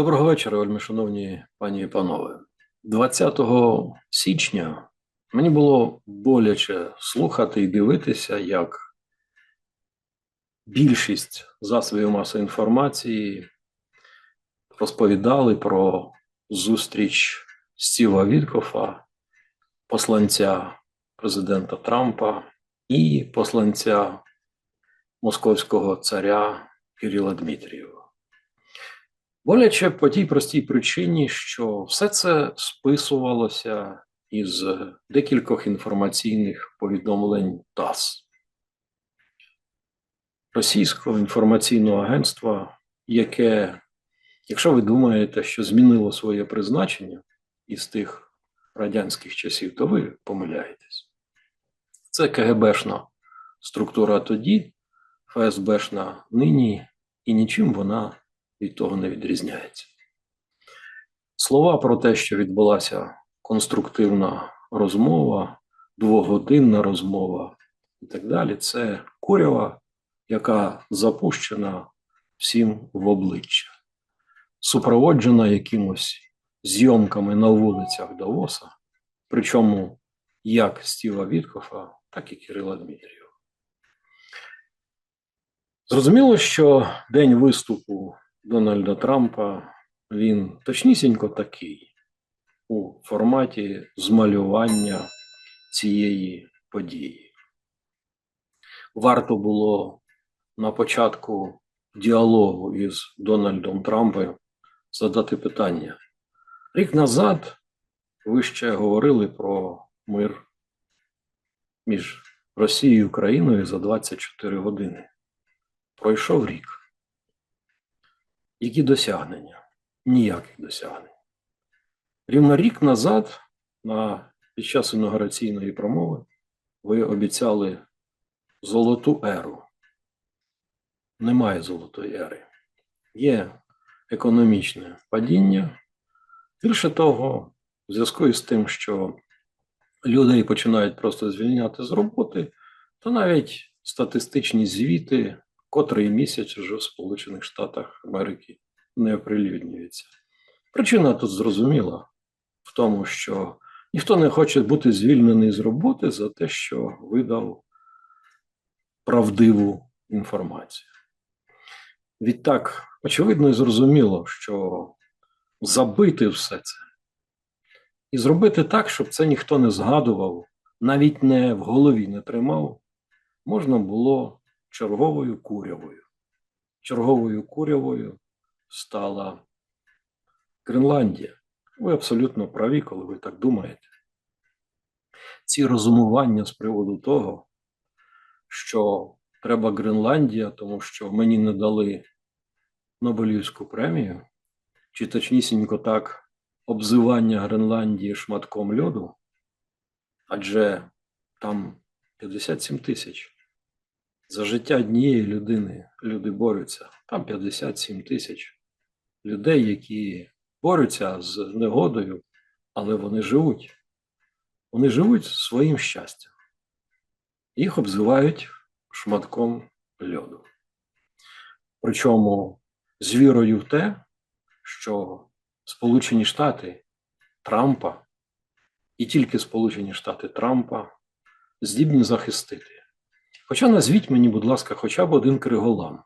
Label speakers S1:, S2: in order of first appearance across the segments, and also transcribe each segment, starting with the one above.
S1: Доброго вечора, вельми шановні пані і панове. 20 січня мені було боляче слухати і дивитися, як більшість засобів масової інформації розповідали про зустріч Стіва Віткофа, посланця президента Трампа і посланця московського царя Кирила Дмитрієва. Боляче по тій простій причині, що все це списувалося із декількох інформаційних повідомлень ТАСС російського інформаційного агентства, яке, якщо ви думаєте, що змінило своє призначення із тих радянських часів, то ви помиляєтесь. Це КГБшна структура тоді, ФСБшна нині, і нічим вона від того не відрізняється. Слова про те, що відбулася конструктивна розмова, двогодинна розмова і так далі, це курява, яка запущена всім в обличчя, супроводжена якимось зйомками на вулицях Давоса, причому як Стіва Віткофа, так і Кирила Дмитрієва. Зрозуміло, що день виступу Дональда Трампа він точнісінько такий у форматі змалювання цієї події. Варто було на початку діалогу із Дональдом Трампом задати питання. Рік назад ви ще говорили про мир між Росією і Україною за 24 години. Пройшов рік. Які досягнення? Ніяких досягнень. Рівно рік назад, на, під час інаугураційної промови, ви обіцяли золоту еру. Немає золотої ери. Є економічне падіння. Більше того, в зв'язку із тим, що людей починають просто звільняти з роботи, то навіть статистичні звіти котрий місяць уже в Сполучених Штатах Америки не оприлюднюється. Причина тут зрозуміла в тому, що ніхто не хоче бути звільнений з роботи за те, що видав правдиву інформацію. Відтак, очевидно і зрозуміло, що забити все це і зробити так, щоб це ніхто не згадував, навіть не в голові не тримав, можна було черговою курявою. Черговою курявою стала Гренландія. Ви абсолютно праві, коли ви так думаєте. Ці розумування з приводу того, що треба Гренландія, тому що мені не дали Нобелівську премію, чи точнісінько так, обзивання Гренландії шматком льоду, адже там 57 тисяч. За життя однієї людини люди борються. Там 57 тисяч людей, які борються з негодою, але вони живуть. Вони живуть своїм щастям. Їх обзивають шматком льоду. Причому з вірою в те, що Сполучені Штати Трампа і тільки Сполучені Штати Трампа здібні захистити. Хоча назвіть мені, будь ласка, хоча б один криголам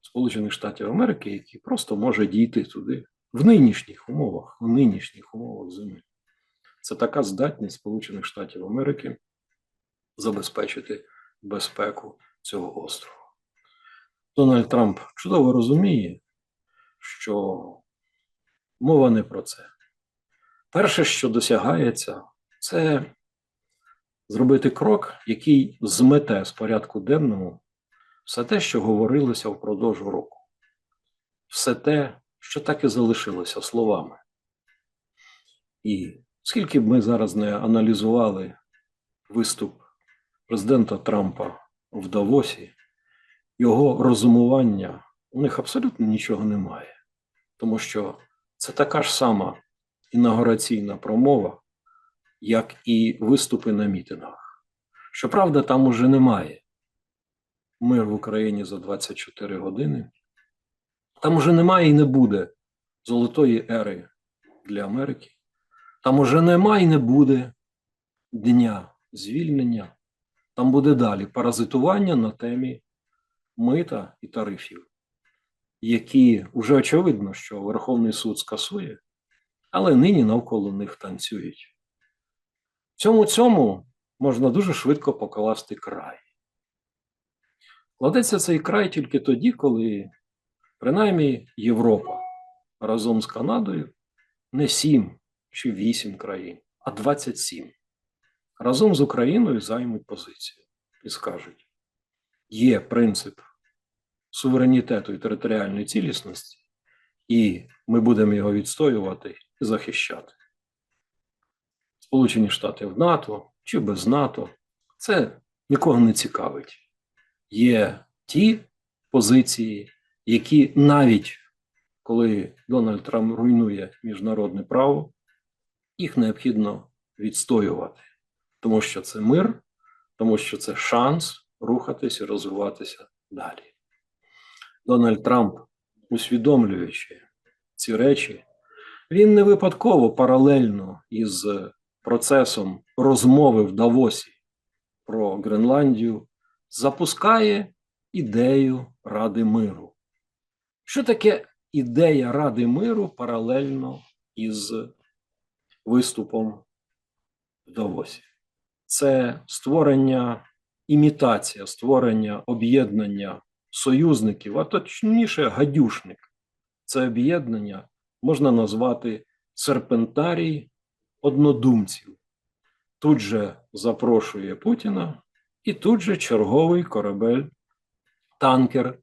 S1: Сполучених Штатів Америки, який просто може дійти туди в нинішніх умовах, в нинішніх умовах землі. Це така здатність Сполучених Штатів Америки забезпечити безпеку цього острова. Дональд Трамп чудово розуміє, що мова не про це. Перше, що досягається, це зробити крок, який змете з порядку денному все те, що говорилося впродовж року, все те, що так і залишилося словами. І скільки б ми зараз не аналізували виступ президента Трампа в Давосі, його розумування, у них абсолютно нічого немає, тому що це така ж сама інаугураційна промова, як і виступи на мітингах. Щоправда, там уже немає мир в Україні за 24 години. Там уже немає і не буде золотої ери для Америки, там уже нема і не буде дня звільнення. Там буде далі паразитування на темі мита і тарифів, які вже очевидно, що Верховний суд скасує, але нині навколо них танцюють. Цьому цьому можна дуже швидко покласти край. Кладеться цей край тільки тоді, коли принаймні Європа разом з Канадою не 7 чи 8 країн, а 27 разом з Україною займуть позицію і скажуть: є принцип суверенітету і територіальної цілісності, і ми будемо його відстоювати і захищати. Сполучені Штати в НАТО чи без НАТО це нікого не цікавить. Є ті позиції, які навіть коли Дональд Трамп руйнує міжнародне право, їх необхідно відстоювати, тому що це мир, тому що це шанс рухатись і розвиватися далі. Дональд Трамп, усвідомлюючи ці речі, він не випадково паралельно із процесом розмови в Давосі про Гренландію запускає ідею Ради миру. Що таке ідея Ради миру паралельно із виступом в Давосі? Це створення, імітація, створення об'єднання союзників, а точніше гадюшник. Це об'єднання можна назвати серпентарій однодумців. Тут же запрошує Путіна, і тут же черговий корабель, танкер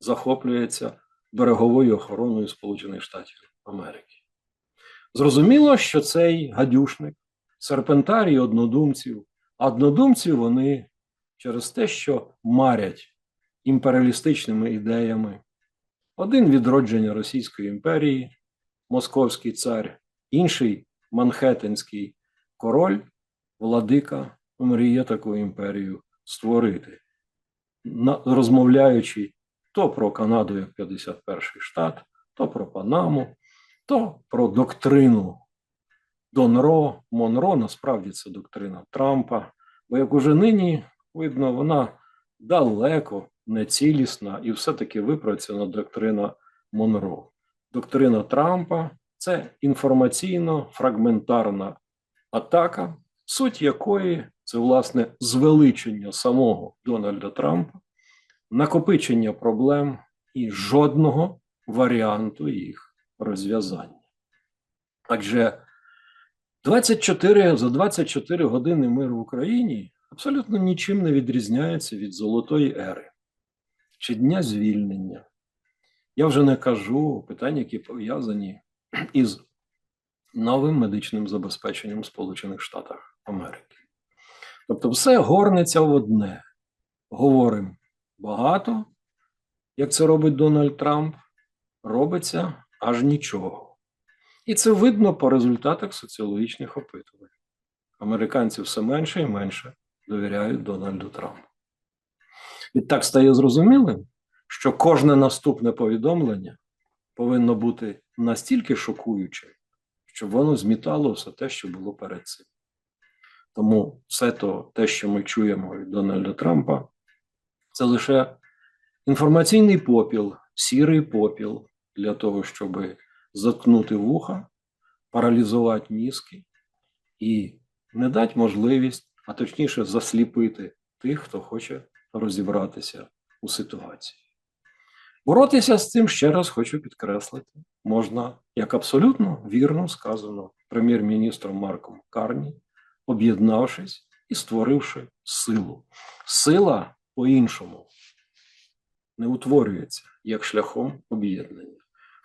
S1: захоплюється береговою охороною Сполучених Штатів Америки. Зрозуміло, що цей гадюшник, серпентарій однодумців, а однодумці вони через те, що марять імперіалістичними ідеями. Один відродження Російської імперії, Московський цар, інший Манхеттенський король, владика, мріє таку імперію створити, розмовляючи то про Канаду як 51-й штат, то про Панаму, то про доктрину Донро, Монро, насправді це доктрина Трампа, бо як уже нині видно, вона далеко нецілісна і все-таки випрацьована доктрина Монро. Доктрина Трампа це інформаційно-фрагментарна атака, суть якої це власне звеличення самого Дональда Трампа, накопичення проблем і жодного варіанту їх розв'язання. Адже 24 за 24 години миру в Україні абсолютно нічим не відрізняється від золотої ери чи дня звільнення. Я вже не кажу питання, які пов'язані із новим медичним забезпеченням Сполучених Штатах Америки. Тобто, все горнеться в одне. Говоримо багато, як це робить Дональд Трамп, робиться аж нічого. І це видно по результатах соціологічних опитувань. Американці все менше і менше довіряють Дональду Трампу. Відтак стає зрозумілим, що кожне наступне повідомлення повинно бути настільки шокуючим, щоб воно змітало все те, що було перед цим. Тому все то, те, що ми чуємо від Дональда Трампа, це лише інформаційний попіл, сірий попіл для того, щоб заткнути вуха, паралізувати мізки і не дати можливість, а точніше, засліпити тих, хто хоче розібратися у ситуації. Боротися з цим ще раз хочу підкреслити, можна, як абсолютно вірно сказано прем'єр-міністром Марком Карні, об'єднавшись і створивши силу. Сила по-іншому не утворюється як шляхом об'єднання.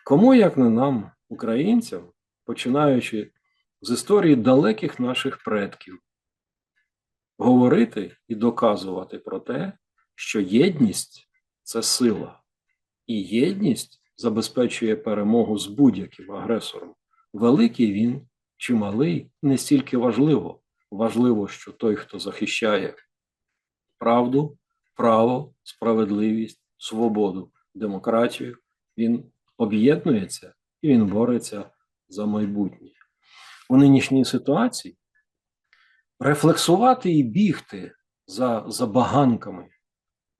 S1: Кому, як не нам, українцям, починаючи з історії далеких наших предків, говорити і доказувати про те, що єдність це сила, і єдність забезпечує перемогу з будь-яким агресором. Великий він чи малий не стільки важливо. Важливо, що той, хто захищає правду, право, справедливість, свободу, демократію, він об'єднується і він бореться за майбутнє. У нинішній ситуації рефлексувати і бігти за забаганками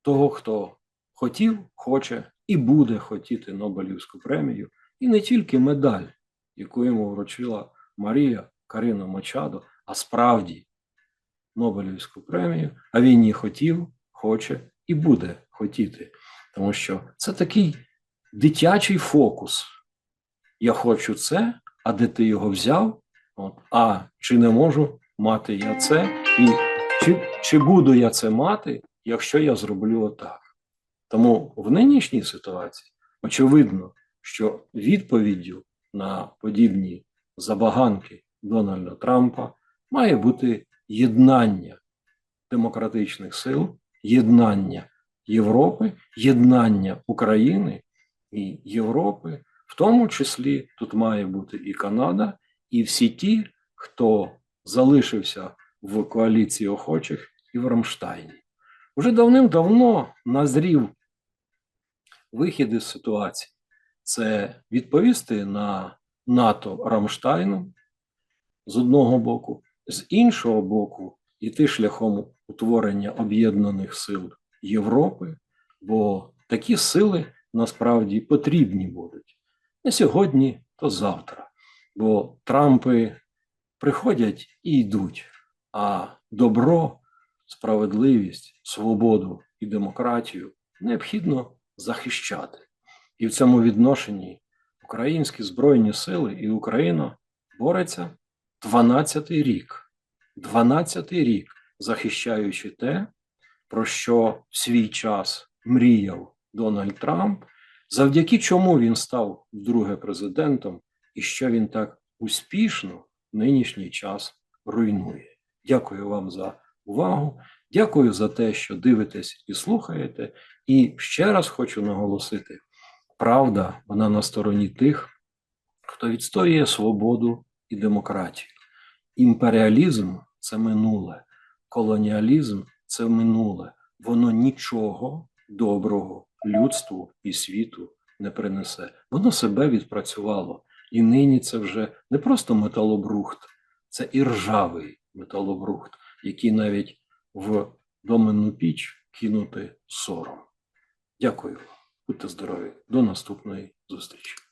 S1: того, хто хотів, хоче буде хотіти Нобелівську премію, і не тільки медаль, яку йому вручила Марія Карина Мачадо, а справді Нобелівську премію, а він її хотів, хоче і буде хотіти. Тому що це такий дитячий фокус. Я хочу це, а де ти його взяв? От, а чи не можу мати я це? І чи, чи буду я це мати, якщо я зроблю отак? Тому в нинішній ситуації очевидно, що відповіддю на подібні забаганки Дональда Трампа має бути єднання демократичних сил, єднання Європи, єднання України і Європи, в тому числі тут має бути і Канада, і всі ті, хто залишився в коаліції охочих і в Рамштайні. Уже давним-давно назрів вихід із ситуації. Це відповісти на НАТО Рамштайну з одного боку, з іншого боку, іти шляхом утворення об'єднаних сил Європи, бо такі сили насправді потрібні будуть не сьогодні, то завтра. Бо Трампи приходять і йдуть, а добро, справедливість, свободу і демократію необхідно захищати. І в цьому відношенні українські збройні сили і Україна бореться 12-й рік, 12-й рік захищаючи те, про що в свій час мріяв Дональд Трамп, завдяки чому він став вдруге президентом, і що він так успішно в нинішній час руйнує. Дякую вам за увагу. Дякую за те, що дивитесь і слухаєте. І ще раз хочу наголосити: правда, вона на стороні тих, хто відстоює свободу і демократію. Імперіалізм це минуле, колоніалізм це минуле. Воно нічого доброго людству і світу не принесе. Воно себе відпрацювало. І нині це вже не просто металобрухт, це і ржавий металобрухт, який навіть в доменну піч кинути сором. Дякую. Будьте здорові. До наступної зустрічі.